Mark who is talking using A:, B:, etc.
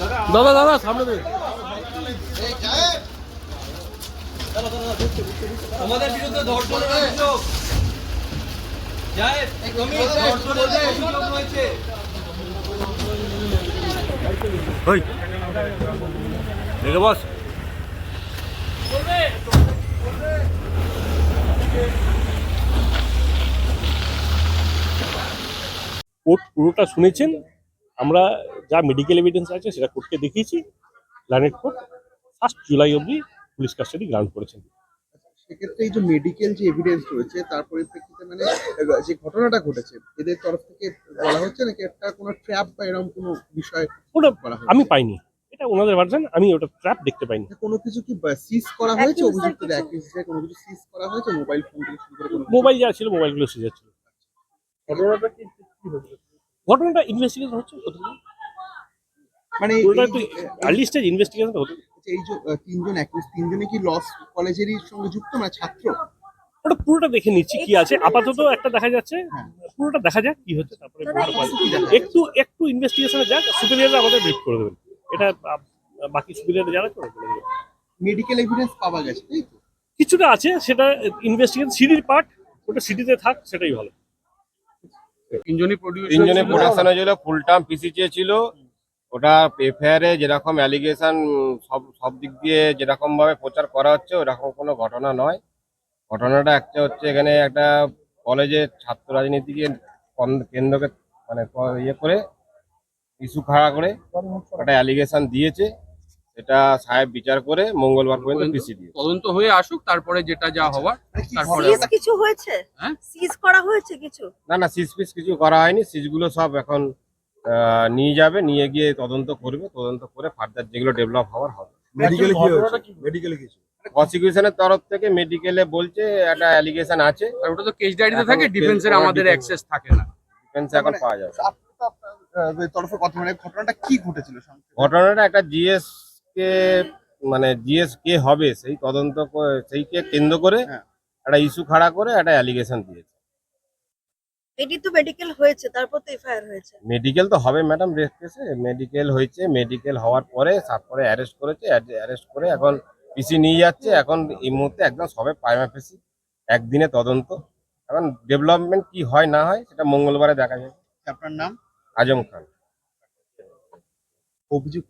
A: দাদা দাদা সামনে দিন
B: আমাদের বিরুদ্ধে ধর্ষণের অভিযোগ। ধর্ষণের অভিযোগ রয়েছে।
A: ওই দেখে বস। পুরোটা শুনেছেন? আমরা যা মেডিকেল এভিডেন্স আছে সেটা কোর্টকে দেখিয়েছি লানেট কোর্ট ফার্স্ট জুলাই অবধি পুলিশ কাস্টাডি গ্রাউন্ড করেছেন।
C: সেক্ষেত্রে এই যে মেডিকেল যে এভিডেন্স রয়েছে তার পরিপ্রেক্ষিতে মানে যে ঘটনাটা ঘটেছে এদের তরফ থেকে বলা হচ্ছে নাকি একটা কোনো ট্র্যাপ বা এরকম কোনো বিষয়
A: ওটা আমি পাইনি। এটা ওনাদের ভার্জন আমি ওটা ট্র্যাপ দেখতে পাইনি।
C: কোনো কিছু কি সিজ করা হয়েছে? অভিযুক্তদের
D: কিছু?
C: কোনো কিছু সিজ করা হয়েছে? মোবাইল ফোন থেকে শুরু করে
A: মোবাইল যা ছিল মোবাইলগুলো সিজার ছিল ঘটনাটা ইনভেস্টিগেশন হচ্ছে? প্রথমে
C: মানে
A: আর্লি স্টেজ ইনভেস্টিগেশন হতো
C: এই যে তিনজন অ্যাকিউজ তিনজনে কি লস কলেজেরই সঙ্গে যুক্ত মানে ছাত্র?
A: ওটা পুরোটা দেখে নিচ্ছি কি আছে। আপাতত একটা দেখা যাচ্ছে।
C: হ্যাঁ।
A: পুরোটা দেখা যাক কি হচ্ছে তারপরে একটু একটু ইনভেস্টিগেশনে যাক সুপিরিয়ররা আমাদের ব্রিফ করে দেবেন। এটা বাকি সুপিরিয়র যারা করে দেবেন।
C: মেডিকেল এভিডেন্স পাওয়া গেছে তাই তো?
A: কিছুটা আছে সেটা ইনভেস্টিগেশন সিডির পার্ট ওটা সিডিতে থাক সেটাই ভালো।
E: তিনজনে
F: তিনজনে প্রোডাকশন হয়েছিল ফুল টার্ম পিসি চেয়েছিল ওটা এফআইআর এ যেরকম অ্যালিগেশন সব সব দিক দিয়ে যেরকম ভাবে প্রচার করা হচ্ছে ওরকম কোনো ঘটনা নয়। ঘটনাটা একটা হচ্ছে এখানে একটা কলেজের ছাত্র রাজনীতিকে কেন্দ্রকে মানে ক- ইয়ে করে ইস্যু খাড়া করে একটা অ্যালিগেশন দিয়েছে। এটা সাহেব বিচার করে মঙ্গলবার পর্যন্ত পিসি দিয়ে
E: তদন্ত হয়ে আসুক তারপরে যেটা যা হওয়ার
C: মানে
E: তারপরে
D: সিজ কিছু হয়েছে?
E: হ্যাঁ?
D: সিজ করা হয়েছে কিছু?
F: না না সিজ ফিস কিছু করা হয়নি। সিজগুলো সব এখন আহ, নিয়ে যাবে নিয়ে গিয়ে তদন্ত করবে। তদন্ত করে ফার্দার যেগুলো ডেভেলপ হওয়ার হবে।
G: মেডিকেলে কি হয়েছে? মেডিকেলে কিছু?
F: প্রসিকিউশনের তরফ থেকে মেডিকেলে বলছে একটা অ্যালিগেশন আছে।
E: আর ওটা তো কেস ডায়েরিতে থাকে ডিফেন্সের আমাদের অ্যাক্সেস থাকে না।
F: ডিফেন্স এখন পাওয়া যাবে।
C: তরফে কথা মানে ঘটনাটা কি ঘটেছিল?
F: ঘটনাটা একটা জিএস কে মানে জিএস কে হবে সেই তদন্ত করে- সেইকে কেন্দ্র করে
C: হ্যাঁ।
F: একটা ইস্যু খাড়া করে একটা অ্যালিগেশন দিয়েছে।
D: এটি তো মেডিকেল হয়েছে তারপর তো এফআইআর হয়েছে।
F: মেডিকেল তো হবে ম্যাডাম রেস্ট কেসে মেডিকেল হয়েছে মেডিকেল হওয়ার পরে তারপরে অ্যারেস্ট করেছে অ্যারেস্ট করে এখন পিসি নিয়ে যাচ্ছে এখন এই মুহূর্তে একদম সবে একদিনে তদন্ত। এখন ডেভেলপমেন্ট কি হয় না হয় সেটা মঙ্গলবারে দেখা যাবে।
C: আপনার নাম?
F: আজম খান।
C: অভিযুক্ত